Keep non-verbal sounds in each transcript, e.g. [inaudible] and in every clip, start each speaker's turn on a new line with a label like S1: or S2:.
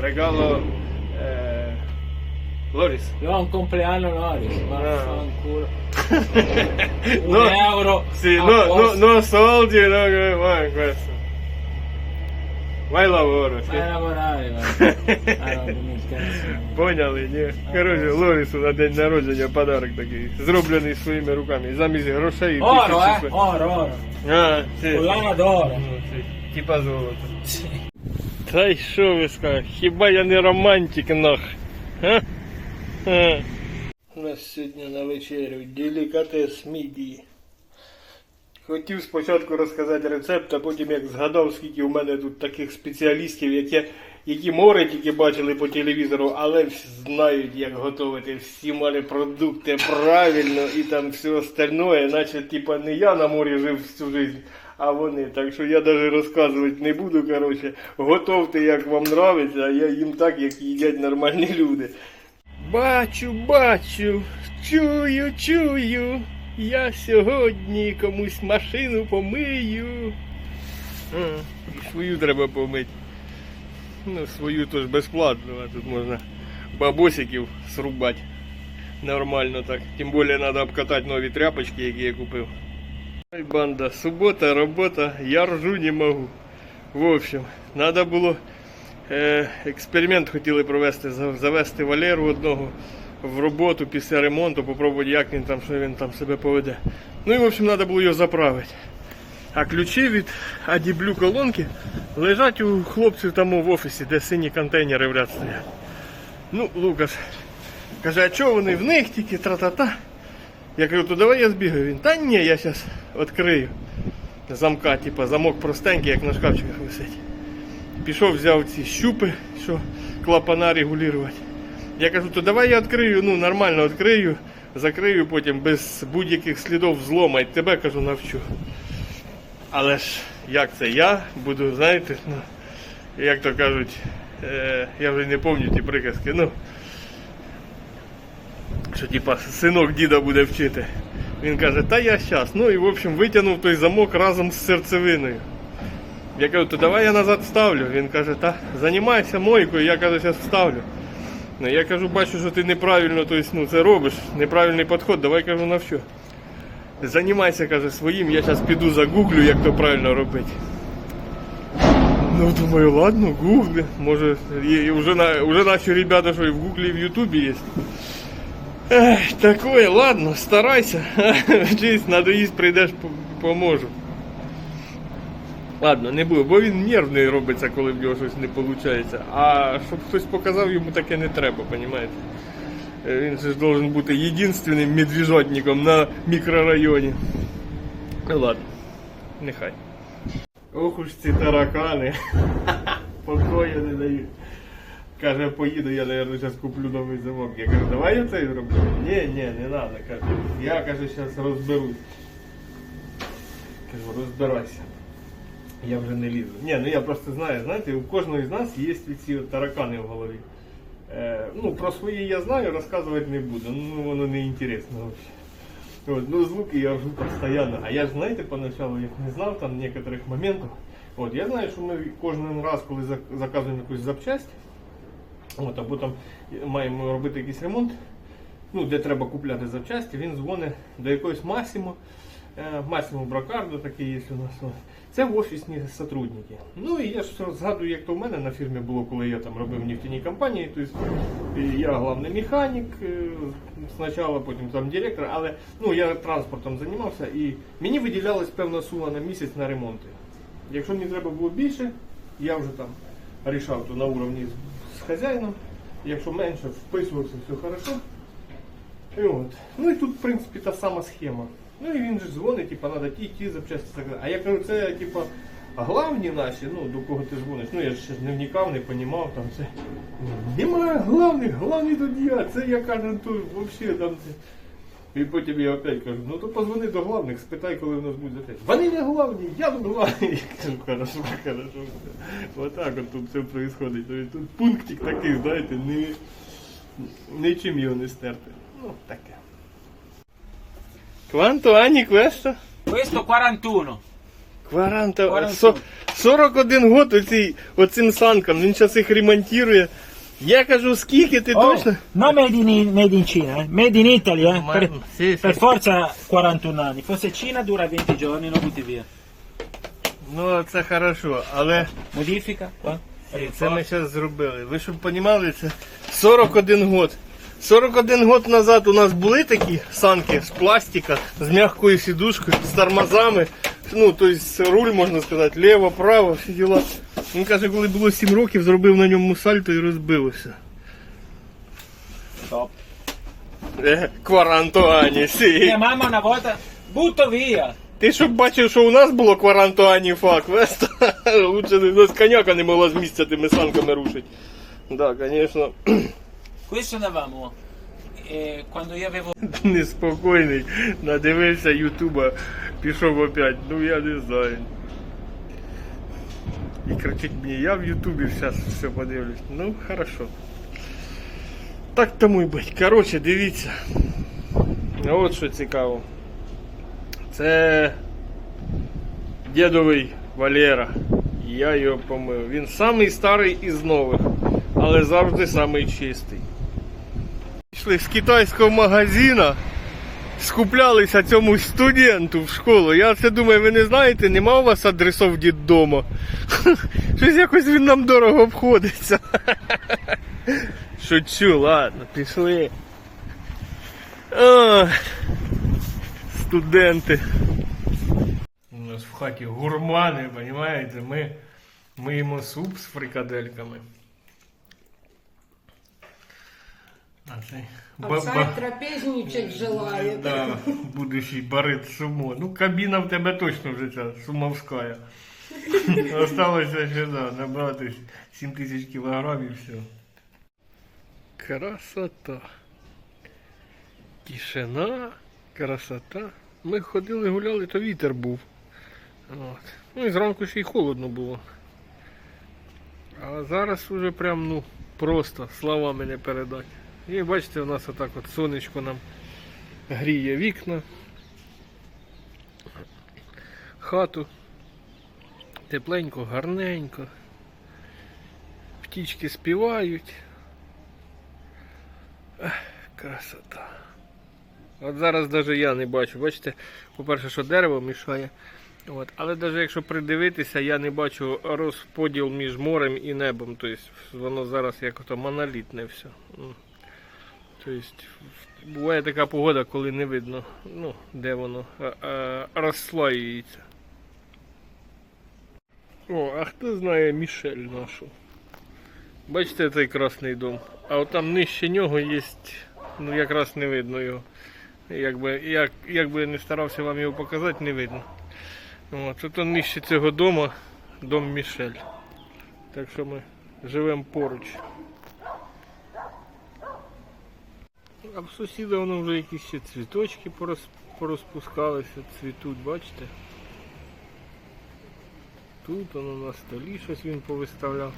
S1: Regalo eh, Loris.
S2: Buon compleanno Loris, vaffanculo. Un
S1: No,
S2: euro.
S1: Sì, no, no,
S2: posto.
S1: no soldi, no, vai questo. Vai lavoro.
S2: Vai lavorare, vai. Ah, no.
S1: Поняли, ні? Коротше, Лорісу на день народження подарок такий, зроблений своїми руками, замість грошей.
S2: Eh?
S1: сво-
S2: Oro, oro.
S1: А. Ну, sì, Типа золото. Та й що ви скажете, хіба я не романтик нах? А? У нас сьогодні на вечерю делікатес мідії. Хотів спочатку розказати рецепт, а потім як згадав, скільки у мене тут таких спеціалістів, які, які море тільки бачили по телевізору, але знають, як готувати всі морепродукти правильно і там все остальное, наче типа не я на морі жив всю жизнь, а вони. Так що я навіть розказувати не буду. Коротше, готовте, як вам нравиться, а я їм так, як їдять нормальні люди. Бачу, бачу, чую, чую. Я сьогодні комусь машину помию. І свою треба помити. Ну, свою теж безплатно, а тут можна бабосиків срубати. Нормально так. Тим більше треба обкатати нові тряпочки, які я купив. Ой, банда, субота, робота, я ржу не можу. В общем, треба було е, експеримент хотіли провести, завести Валеру одного в роботу після ремонту, попробувати, як він там, що він там себе поведе. Ну і в общем, треба було його заправити. А ключі від Адіблю колонки лежать у хлопців там в офісі, де сині контейнери в ряд стоять. Ну, Лукас каже, а чого вони в них тільки тра-та-та. Я кажу, то давай я збігаю. Він, та ні, я зараз відкрию замка, типа замок простенький, як на шкафчиках висить. Пішов, взяв ці щупи, що клапана регулювати. Я кажу, то давай я відкрию, ну нормально відкрию, закрию потім без будь-яких слідів взлома і тебе кажу навчу. Але ж як це я буду, знаєте, ну, як то кажуть, е, я вже не пам'ятаю ті приказки, ну, що типа синок діда буде вчити. Він каже, та я щас. Ну і в общем витягнув той замок разом з серцевиною. Я кажу, то давай я назад вставлю. Він каже, та займайся мойкою, я кажу, зараз вставлю. Ну, я кажу, бачу, що ти неправильно то ну, це робиш, неправильний підход, давай кажу навчу. Займайся, каже, своїм, я зараз піду загуглю, як то правильно робити. Ну, думаю, ладно, гуглі. Може, і вже, на, вже наші ребята, що і в гуглі, і в ютубі є. Ех, такое, ладно, старайся. [laughs] Чись, надоїсть, прийдеш, по- поможу. Ладно, не буду, бо він нервний робиться, коли в нього щось не виходить. А щоб хтось показав, йому таке не треба, розумієте? Він же ж должен бути єдинственним медвіжатником на мікрорайоні. Ну ладно, нехай. Ох уж ці таракани. [laughs] Покою не дають. Каже, поїду, я, наверное, зараз куплю новий замок. Я кажу, давай я цей зроблю. Ні, ні, не треба. Каже, я каже, зараз розберусь. Кажу, розбирайся. Я вже не лізу. Ні, ну я просто знаю, знаєте, у кожного з нас є ці таракани в голові. Е, ну, про свої я знаю, розказувати не буду. Ну, воно не інтересно взагалі. От, ну, звуки я ржу постоянно. А я ж, знаєте, поначалу як не знав там некоторих моментів. От, я знаю, що ми кожен раз, коли заказуємо якусь запчасть, от, або там маємо робити якийсь ремонт, ну, де треба купляти запчасті, він дзвонить до якогось Масімо, е, Масімо Бракардо, такий є у нас. Це офісні сотрудники. Ну і я ж згадую, як то в мене на фірмі було, коли я там робив в компанії. Тобто я головний механік е, спочатку, потім там директор, але ну, я транспортом займався і мені виділялась певна сума на місяць на ремонти. Якщо мені треба було більше, я вже там рішав то на уровні з. Якщо менше, вписувався, все хорошо. І от. Ну і тут, в принципі, та сама схема. Ну і він же дзвонить, типу, треба ті, ті запчасти так далі. А я кажу, це типу, главні наші, ну до кого ти дзвониш. Ну я ж не вникав, не понімав там це. Немає главних, главні тут я. Це я кажу, то взагалі там це. І потім я опять кажу, ну то позвони до главних, спитай, коли в нас буде запчасть. Вони не главні, я тут главний. Я кажу, хорошо, хорошо. Отак от тут все відбувається. Тобто тут пунктик такий, знаєте, не, нічим його не стерти. Ну, таке. Quanto anni questo?
S2: Questo 41.
S1: Кваранта...
S2: Кварантин.
S1: со- 41 год оцій, оцим санкам, він зараз їх ремонтує. Я кажу, скільки ти
S2: Oh,
S1: точно?
S2: non made in, made in Cina, eh. made in Italy, eh.
S1: Ma-
S2: per,
S1: sì, sì.
S2: per forza 41 anni. Fosse Cina dura 20 giorni, lo butti via.
S1: Ну, це хорошо, але
S2: Modifica, qua.
S1: це ми зараз зробили. Ви щоб розуміли, це 41 год. 41 год назад у нас були такі санки з пластика, з м'якою сідушкою, з тормозами. Ну, тобто руль, можна сказати, ліво, право, всі діла. Він каже, коли було 7 років, зробив на ньому сальто і розбилося.
S2: Top.
S1: Е, Кварантуані, сі.
S2: Mamma una volta butto.
S1: Ти щоб бачив, що у нас було кварантуані фак, веста. Лучше не- нас коняка не могла з місця тими санками рушити. Так, да, звісно,
S2: Qui suonavamo eh, quando io avevo
S1: неспокійний. Надивився Ютуба, пішов опять. Ну я не знаю. І кричить мені, я в Ютубі зараз все подивлюсь. Ну, хорошо. Так тому й бить. Коротше, дивіться. От що цікаво. Це дідовий Валера. Я його помив. Він самий старий із нових, але завжди самий чистий. Пішли з китайського магазина, скуплялися цьому студенту в школу. Я це думаю, ви не знаєте, нема у вас адресов діддома. [laughs] Щось якось він нам дорого обходиться. [laughs] Шучу, ладно, пішли. Ой, студенти. У нас в хаті гурмани, розумієте, ми, ми їмо суп з фрикадельками. А цей
S3: А
S1: ба-
S3: царь
S1: ба-
S3: трапезничать желает.
S1: Да, будущий барит сумо. Ну, кабіна в тебе точно вже ця сумовська. Осталося ще да, набрати 7 тисяч кілограмів і все. Красота. Тишина, красота. Ми ходили, гуляли, то вітер був. От. Ну і зранку ще й холодно було. А зараз уже прям, ну, просто словами не передати. І бачите, у нас отак от сонечко нам гріє вікна, хату. Тепленько, гарненько. Птічки співають. Ех, красота. От зараз навіть я не бачу. Бачите, по-перше, що дерево мішає. От. Але навіть якщо придивитися, я не бачу розподіл між морем і небом. Тобто воно зараз як ото монолітне все. Тобто буває така погода, коли не видно, ну, де воно а, розслоюється. О, а хто знає Мішель нашу? Бачите цей красний дом? А от там нижче нього є, ну якраз не видно його. Якби, як, якби я не старався вам його показати, не видно. От, тут нижче цього дому, дом Мішель. Так що ми живемо поруч. А в сусіда воно вже якісь ще цвіточки порозпускалися, цвітуть, бачите? Тут воно на столі щось він повиставляв.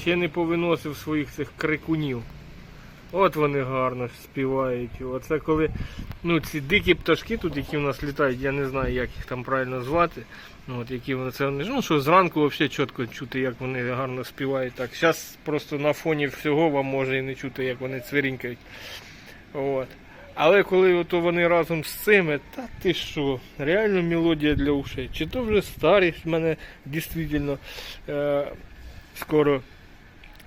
S1: Ще не повиносив своїх цих крикунів. От вони гарно співають. Оце коли ну, ці дикі пташки тут, які в нас літають, я не знаю, як їх там правильно звати. Ну, от які вони це ну що зранку взагалі чітко чути, як вони гарно співають. Так, зараз просто на фоні всього вам може і не чути, як вони цвірінькають. От. Але коли ото вони разом з цими, та ти що, реально мелодія для ушей. Чи то вже старість в мене дійсно е, скоро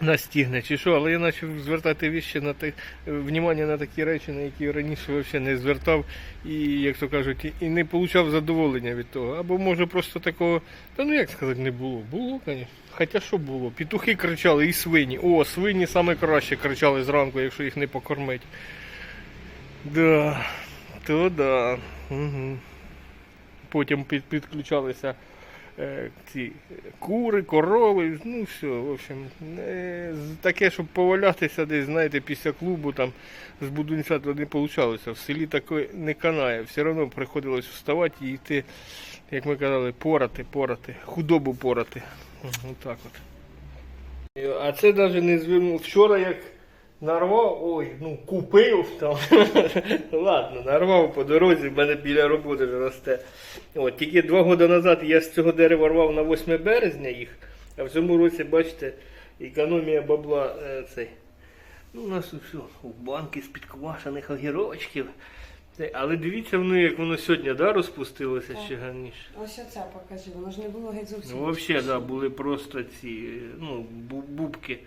S1: настигне, чи що, але я почав звертати віщі на те, внимання на такі речі, на які раніше взагалі не звертав і, як то кажуть, і- не отримав задоволення від того. Або може просто такого, та ну як сказати, не було. Було, звісно. Хоча що було? Петухи кричали і свині. О, свині саме краще кричали зранку, якщо їх не покормить. Да, то да. Угу. Потім під, підключалися е, ці кури, корови, ну все, в общем, е, таке, щоб повалятися десь, знаєте, після клубу там з будунця то не вийшло. В селі таке не канає. Все одно приходилось вставати і йти, як ми казали, порати, порати, худобу порати. Отак от. А це навіть не звернув. Вчора як нарвав, ой, ну купив там. [laughs] Ладно, нарвав по дорозі, в мене біля роботи росте. От, тільки два роки назад я з цього дерева рвав на 8 березня їх, а в цьому році, бачите, економія бабла е, цей. Ну, у нас все, у банки з підквашених огірочків. Це- Але дивіться воно, як воно сьогодні да, розпустилося ще гарніше.
S3: Ось оце покажи, воно ж не було геть зовсім.
S1: Ну, взагалі, да, були просто ці ну, бу- бубки,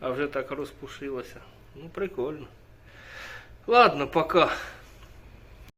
S1: а вже так розпушилося. Ну, прикольно. Ладно, пока.